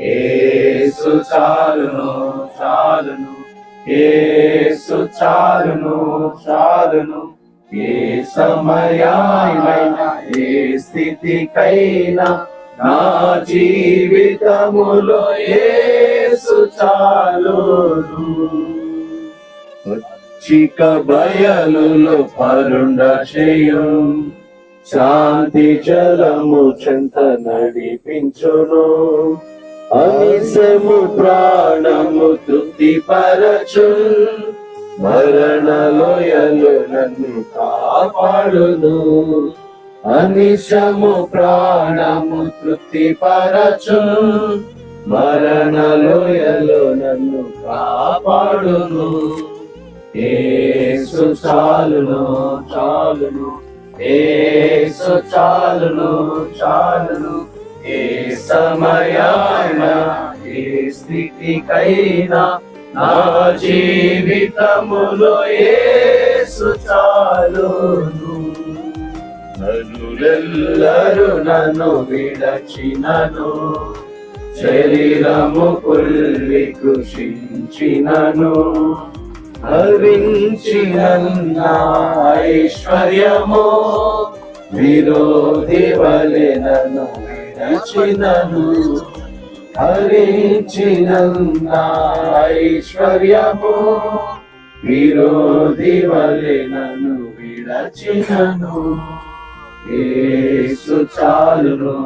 ఏసు చాలును చాలును. ఏసు చాలును చాలును. ఏ సమయమైనా ఏ స్థితికైనా నా జీవితములో ఏసు చాలును. చిక బయలులో పరుండ చేయం. శాంతి జలము చెంత నడిపించును. అనిశము ప్రాణము తృప్తి పరచు మరణ నన్ను కాపాడును. అనిశము ప్రాణము తృప్తి పరచు మరణ నన్ను కాపాడును. ఏసు చాలును చాలును. ఏసు చాలును చాలును. ఏ సమయాన ఏ స్థితికైనా నా జీవితములో ఏసు చాలును. నరులెల్లరు నన్ను విడచినను శరీరము కుల్లి కృషించినను. హరించిన ఐశ్వర్యము విరోధి వలె నన్ను విడచినను హరించిన ఐశ్వర్యము విరోధి వలె నన్ను విడచినను. ఏసు చాలును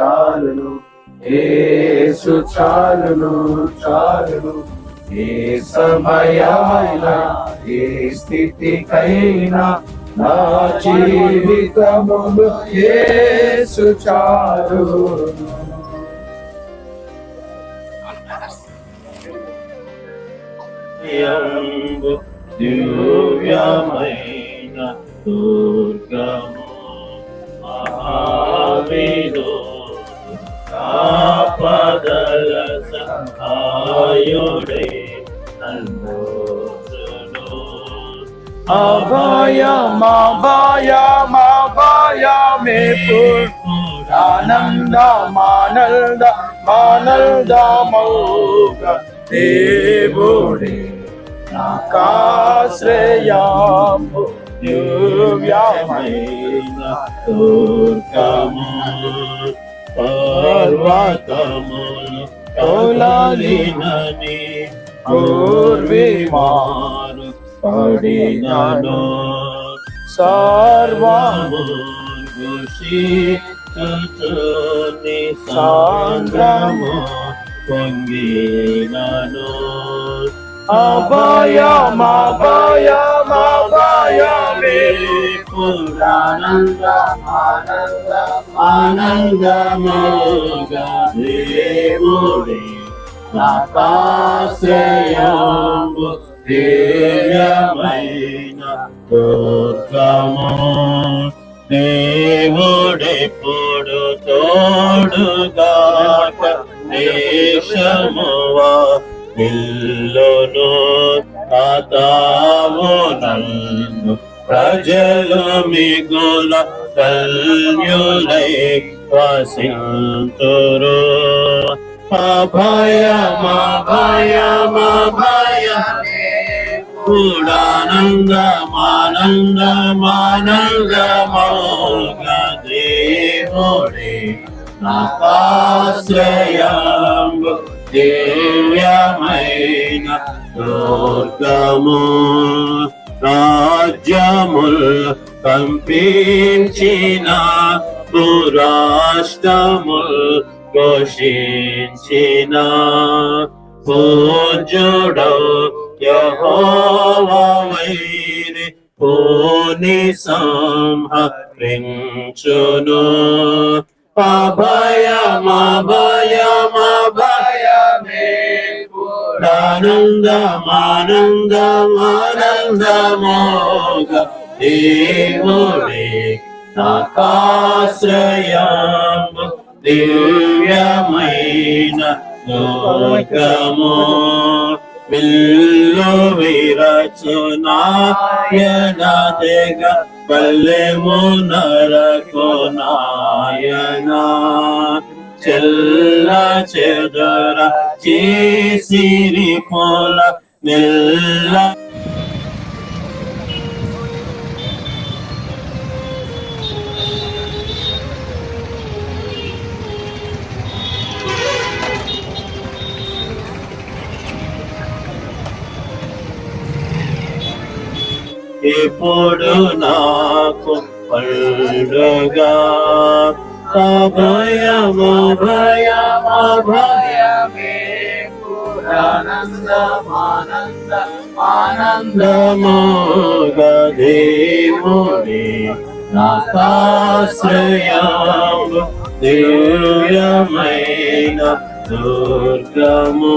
చాలును. ఏసు చాలును చాలును. ఏ సమయాన ఏ స్థితికైనా నా జీవితములు ఏసు చాలును యంబు దివ్యమైన దుర్గము మహావిదో కాపదల సహాయుడే. అభయం అభయం అభయమే పూర్ణానంద మానంద ఆనందమౌగ దేవుడే. నాకాశ్రయాము దివ్యమైన దుర్గము పర్వతములు తొలలినని పూర్విమాను పడినను. సర్వము సర్వముషి సాంద్రము పొంగినను. అభయం అభయం అభయమే. పురానంద ఆనంద ఆనందమోగ దేవుడే. నాకాశ్రయంబు దివ్యమైన దుర్గము దేవుడెప్పుడు తోడుగాక దేశమువా ఇల్లును కాతావు నన్ను ప్రజలు మిగుల కల్యులై వసింతురు అభయమభయమభయ కూడానందమానందమానందమౌగ దేవుడే నాకాశ్రయంబు దివ్యమైన దుర్గము. రాజ్యముల్ కంపించిన పురాష్టముల్ ఘోషించిన పూజుడౌ యహోవా పూని సంహరించును. అభయమభయమభయమే ఆనందమానందమానందమోగ దేవుడే నాకాశ్రయం దివ్యమైన లోకమో. పిల్లు విరచునాయనదేగ పల్లెము నరకు నాయన. చెల్ల చెదర చేసిరి పోల నిల్ల ఇప్పుడు నాకు పండుగ. అభయము భయము భయమే ఆనందమానంద ఆనందమోగ నాకాశ్రయము దివ్యమైన దుర్గము.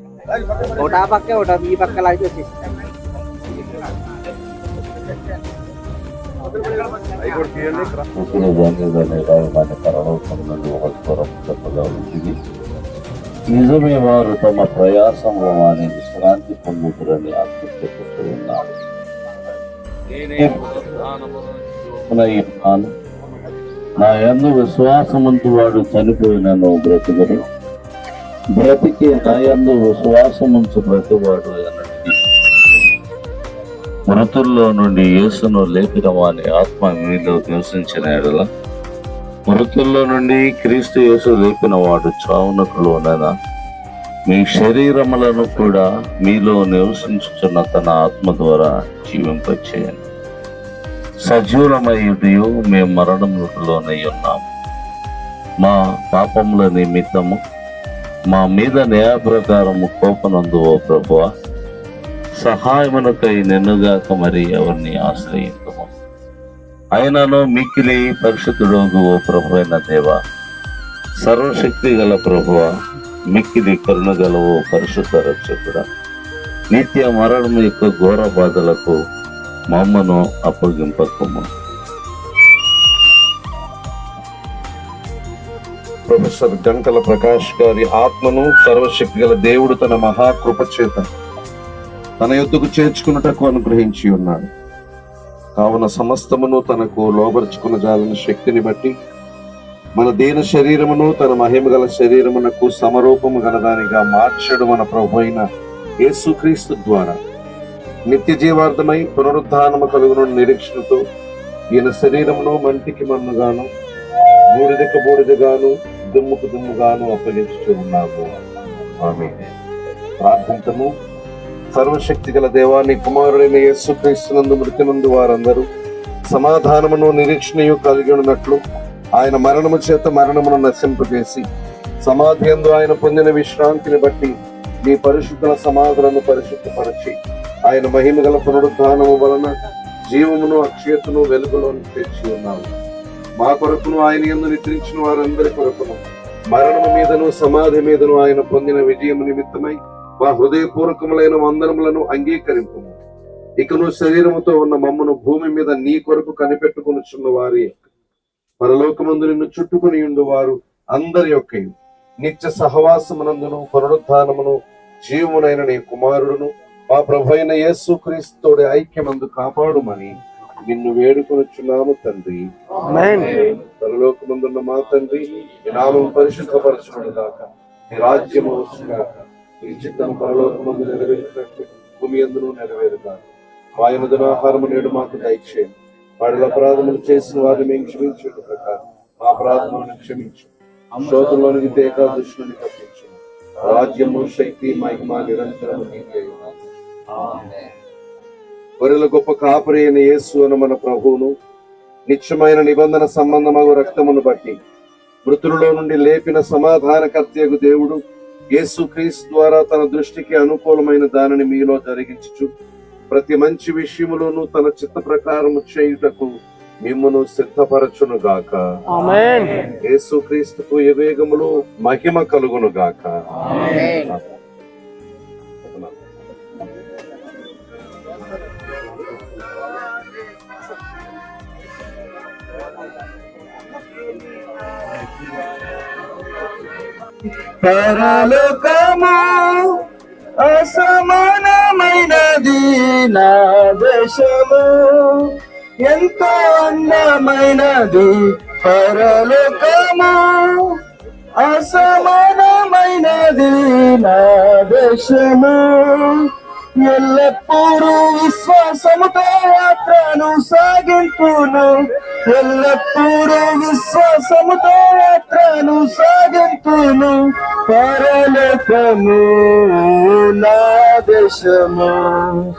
ఒకటా పక్క ఒకటా ఈ పక్క లాగి వచ్చేసి రాయబాటి ఉంటుంది నిజమే వారు తమ ప్రయాసంలో వారి విశ్రాంతి పొందుతురని ఉన్నారు ఉన్నాను నా యందు విశ్వాసమంతు వాడు చనిపోయినను బ్రతుకుడు బ్రతికి నాయందు విశ్వాసముంచు ప్రతివాడు అన్నట్టు మృతుల్లో నుండి యేసును లేపిన వాని ఆత్మ మీలో నివసించిన ఎడల మృతుల్లో నుండి క్రీస్తు యేసు లేపిన వాడు చావునకు లోనైనా మీ శరీరములను కూడా మీలో నివసించుచున్న తన ఆత్మ ద్వారా జీవింపచేయండి. సజీవులమయ్యుడియు మేము మరణములోనై ఉన్నాము. మా పాపముల నిమిత్తము మా మీద న్యాయ ప్రకారము కోపనందు ఓ ప్రభువా. సహాయమునకై నిన్నుగాక మరి ఎవరిని ఆశ్రయించము అయినను మిక్కిలి పరిశుద్ధుడు ఓ ప్రభు అయిన దేవ. సర్వశక్తి గల ప్రభువ మిక్కిలి కరుణగల ఓ పరిశుద్ధ రక్షకుడ. నిత్య మరణం యొక్క ఘోర బాధలకు మమ్మను అప్పగింపకము. ప్రొఫెసర్ గంటల ప్రకాష్ గారి ఆత్మను సర్వశక్తి గల దేవుడు తన మహాకృప చేత తన యొద్దకు చేర్చుకున్నటకు అనుగ్రహించి ఉన్నాడు. కావున సమస్తమును తనకు లోబర్చుకున్న జాలని శక్తిని బట్టి మన దీన శరీరమును తన మహిమ గల శరీరమునకు సమరూపము గలదానిగా మార్చడు మన ప్రభు అయిన యేసుక్రీస్తు ద్వారా. నిత్య జీవార్థమై పునరుద్ధానము కలుగును నిరీక్షణతో ఈయన శరీరమును మంటికి మన్నుగాను బూడిదకు బూడిదగాను దుమ్ముకు దుమ్ముగాను అప్పగించుచు ఉన్నాము. ఆమె ప్రార్థించము. సర్వశక్తి గల దేవాన్ని కుమారుడైన యేసుక్రీస్తునందు మృతి నందు వారందరూ సమాధానమును నిరీక్షణయు కలిగి ఉన్నట్లు ఆయన మరణము చేత మరణమును నశింపజేసి సమాధి యందు ఆయన పొందిన విశ్రాంతిని బట్టి మీ పరిశుద్ధుల సమాధులను పరిశుద్ధపరచి ఆయన మహిమ గల పునరుద్ధానము వలన జీవమును అక్షయతను వెలుగులోని తెచ్చి ఉన్నాము మా కొరకును ఆయన ఎందు నిద్రించిన వారందరి కొరకును. మరణము మీదను సమాధి మీదను ఆయన పొందిన విజయం నిమిత్తమై మా హృదయపూర్వకములైన వందనములను అంగీకరింపు ఇకను శరీరముతో ఉన్న మమ్మను భూమి మీద నీ కొరకు కనిపెట్టుకునిచున్న వారి పరలోకమందు నిన్ను చుట్టుకుని ఉండు వారు అందరి యొక్క నిత్య సహవాసమునందును పునరుద్ధానమును జీవమునైన నీ కుమారుడును మా ప్రభు అయిన యేసు క్రీస్తుడి ఐక్యమందు కాపాడుమని నిన్ను వేడుకొనుచున్నాము తండ్రి. పరలోకమందున్న మా తండ్రి నీ నామం పరిశుద్ధపరచుకుని దాకా నీ రాజ్యము వచ్చుగాక నీ చిత్తం పరలోకమందు నెరవేర్చినట్లు భూమి ఎందును నెరవేరుగా మా ఎనుదిన ఆహారము నేడు మాకు దయచేయండి. వాడి అపరాధములు చేసిన వారిని మేము క్షమించు ప్రకారం మా అపరాధములను క్షమించు. శోధంలోనికి దేకా దుష్టుని తప్పించు రాజ్యము శక్తి మహిమ నిరంతరము నీకే. గొర్రెల గొప్ప కాపరి అయిన యేసు అను మన ప్రభువును నిత్యమైన నిబంధన సంబంధమగు రక్తమును బట్టి మృతులలో నుండి లేపిన సమాధానకర్తయగు దేవుడు యేసు క్రీస్తు ద్వారా తన దృష్టికి అనుకూలమైన దానిని మీలో జరిగించుచు ప్రతి మంచి విషయములోనూ తన చిత్త ప్రకారము చేయుటకు మిమ్మను సిద్ధపరచును గాక ఆమేన్ యేసుక్రీస్తుకు యుగయుగములు మహిమ కలుగును గాక పరలోకము అసమానమైనది నా దేశము. ఎంతో అందమైనది పరలోకమా అసమానమైనది నా దేశము. ఎల్లప్పుడూ విశ్వాసముతో యాత్రను సాగింపును. ఎల్లప్పుడూ విశ్వాసముతో యాత్రను సాగింపును. పరలోకము నా దేశము.